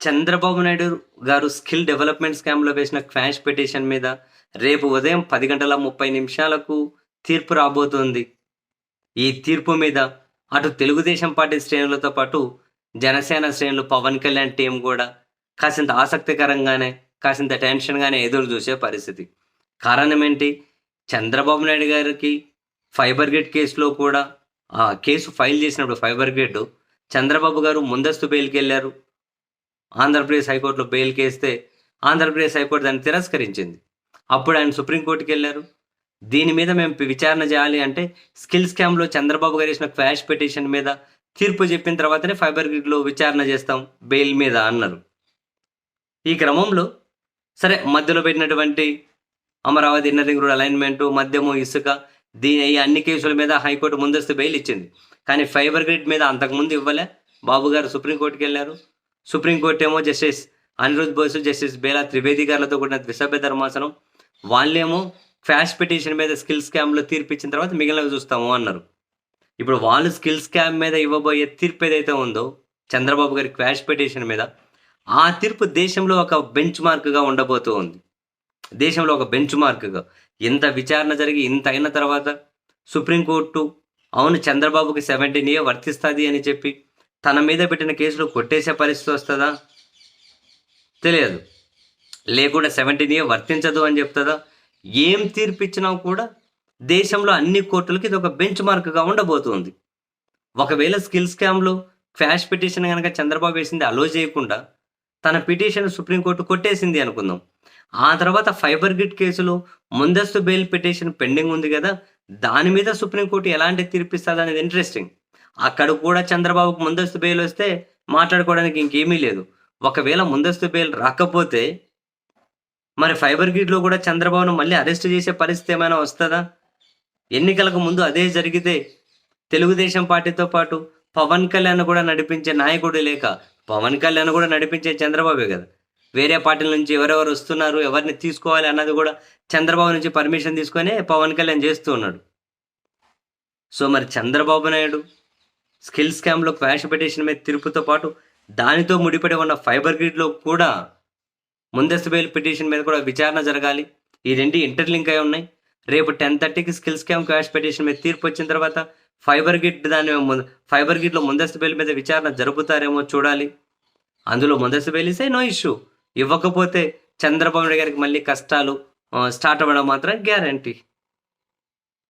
చంద్రబాబు నాయుడు గారు skill development స్కామ్లో వేసిన క్వాష్ పిటిషన్ మీద రేపు ఉదయం పది గంటల ముప్పై నిమిషాలకు తీర్పు రాబోతోంది. ఈ తీర్పు మీద అటు తెలుగుదేశం పార్టీ శ్రేణులతో పాటు జనసేన శ్రేణులు పవన్ కళ్యాణ్ టీం కూడా కాసింత ఆసక్తికరంగానే కాసింత టెన్షన్గానే ఎదురు చూసే పరిస్థితి. కారణం ఏంటి? చంద్రబాబు నాయుడు గారికి ఫైబర్ గేట్ కేసులో కూడా ఆ కేసు ఫైల్ చేసినప్పుడు ఫైబర్ గేట్ చంద్రబాబు గారు ముందస్తు బెయిల్కి వెళ్ళారు. ఆంధ్రప్రదేశ్ హైకోర్టులో బెయిల్కి వేస్తే ఆంధ్రప్రదేశ్ హైకోర్టు దాన్ని తిరస్కరించింది. అప్పుడు ఆయన సుప్రీంకోర్టుకి వెళ్ళారు. దీని మీద మేము విచారణ చేయాలి అంటే స్కిల్ స్కామ్లో చంద్రబాబు గారు వేసిన క్వాష్ పిటిషన్ మీద తీర్పు చెప్పిన తర్వాతనే ఫైబర్ గ్రిడ్లో విచారణ చేస్తాం బెయిల్ మీద అన్నారు. ఈ క్రమంలో సరే మధ్యలో పెట్టినటువంటి Amaravati inner ring road alignment మద్యము ఇసుక దీని ఈ అన్ని కేసుల మీద హైకోర్టు ముందస్తు బెయిల్ ఇచ్చింది. కానీ ఫైబర్ గ్రిడ్ మీద అంతకుముందు ఇవ్వలే. బాబు గారు సుప్రీంకోర్టుకి వెళ్ళారు. సుప్రీంకోర్టు ఏమో జస్టిస్ అనిరుద్ బోసు జస్టిస్ బేలా త్రివేది గారితో కూడిన ద్విసభ్య ధర్మాసనం. వాళ్ళేమో క్వాష్ పిటిషన్ మీద స్కిల్ స్కామ్లో తీర్పు ఇచ్చిన తర్వాత మిగిలినవి చూస్తాము అన్నారు. ఇప్పుడు వాళ్ళు స్కిల్ స్కామ్ మీద ఇవ్వబోయే తీర్పు ఏదైతే ఉందో చంద్రబాబు గారి క్వాష్ పిటిషన్ మీద ఆ తీర్పు దేశంలో ఒక బెంచ్ మార్క్గా ఉండబోతూ ఉంది. దేశంలో ఒక బెంచ్ మార్క్గా ఇంత విచారణ జరిగి ఇంత అయిన తర్వాత సుప్రీంకోర్టు అవును చంద్రబాబుకి సెవెంటీన్ ఏ వర్తిస్తుంది అని చెప్పి తన మీద పెట్టిన కేసులు కొట్టేసే పరిస్థితి వస్తుందా? తెలియదు. లేకుండా సెవెంటీన్ ఏ వర్తించదు అని చెప్తుందా? ఏం తీర్పు ఇచ్చినా కూడా దేశంలో అన్ని కోర్టులకి ఇది ఒక బెంచ్ మార్క్గా ఉండబోతుంది. ఒకవేళ స్కిల్ స్కామ్లో క్వాష్ పిటిషన్ కనుక చంద్రబాబు వేసింది అలో చేయకుండా తన పిటిషన్ సుప్రీంకోర్టు కొట్టేసింది అనుకుందాం. ఆ తర్వాత ఫైబర్ గ్రిడ్ కేసులో ముందస్తు బెయిల్ పిటిషన్ పెండింగ్ ఉంది కదా దాని మీద సుప్రీంకోర్టు ఎలాంటి తీర్పు అనేది ఇంట్రెస్టింగ్ అక్కడ కూడా చంద్రబాబుకు ముందస్తు బెయిల్ వస్తే మాట్లాడుకోవడానికి ఇంకేమీ లేదు. ఒకవేళ ముందస్తు బెయిల్ రాకపోతే మరి ఫైబర్ గ్రిడ్లో కూడా చంద్రబాబును మళ్ళీ అరెస్ట్ చేసే పరిస్థితి ఏమైనా వస్తుందా? ఎన్నికలకు ముందు అదే జరిగితే తెలుగుదేశం పార్టీతో పాటు పవన్ కళ్యాణ్ కూడా నడిపించే నాయకుడు లేక పవన్ కళ్యాణ్ కూడా నడిపించే చంద్రబాబే కదా. వేరే పార్టీల నుంచి ఎవరెవరు వస్తున్నారు ఎవరిని తీసుకోవాలి అన్నది కూడా చంద్రబాబు నుంచి పర్మిషన్ తీసుకొని పవన్ కళ్యాణ్ చేస్తూ ఉన్నాడు. సో మరి చంద్రబాబు నాయుడు స్కిల్ స్కామ్లో క్వాష్ మీద తీర్పుతో పాటు దానితో ముడిపడి ఉన్న ఫైబర్ గ్రిడ్లో కూడా ముందస్తు బెయిల్ పిటిషన్ మీద కూడా విచారణ జరగాలి. ఈ రెండు ఇంటర్లింక్ అయి ఉన్నాయి. రేపు టెన్ థర్టీకి స్కిల్ స్కామ్ క్వాష్ పిటిషన్ మీద తీర్పు వచ్చిన తర్వాత ఫైబర్ గిట్ దాని ఫైబర్ గిట్లో ముందస్తు బెయిల్ మీద విచారణ జరుపుతారేమో చూడాలి. అందులో ముందస్తు బెయిల్ ఇస్తే నో ఇష్యూ. ఇవ్వకపోతే చంద్రబాబు నాయుడు గారికి మళ్ళీ కష్టాలు స్టార్ట్ అవ్వడం మాత్రం గ్యారంటీ.